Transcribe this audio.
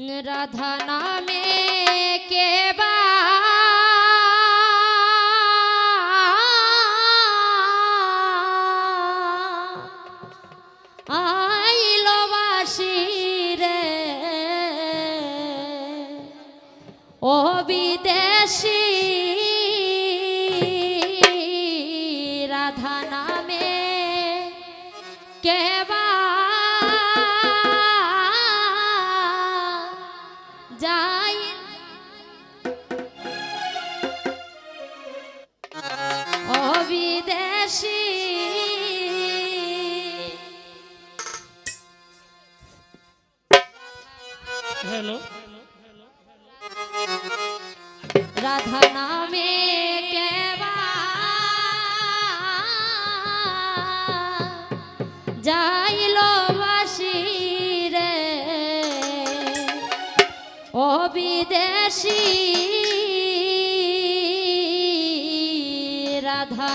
রাধা নামে কে বা রে ও বিদেশি রাধা নামে কেবা। যাইল বাসি রে। ও বিদেশি রাধা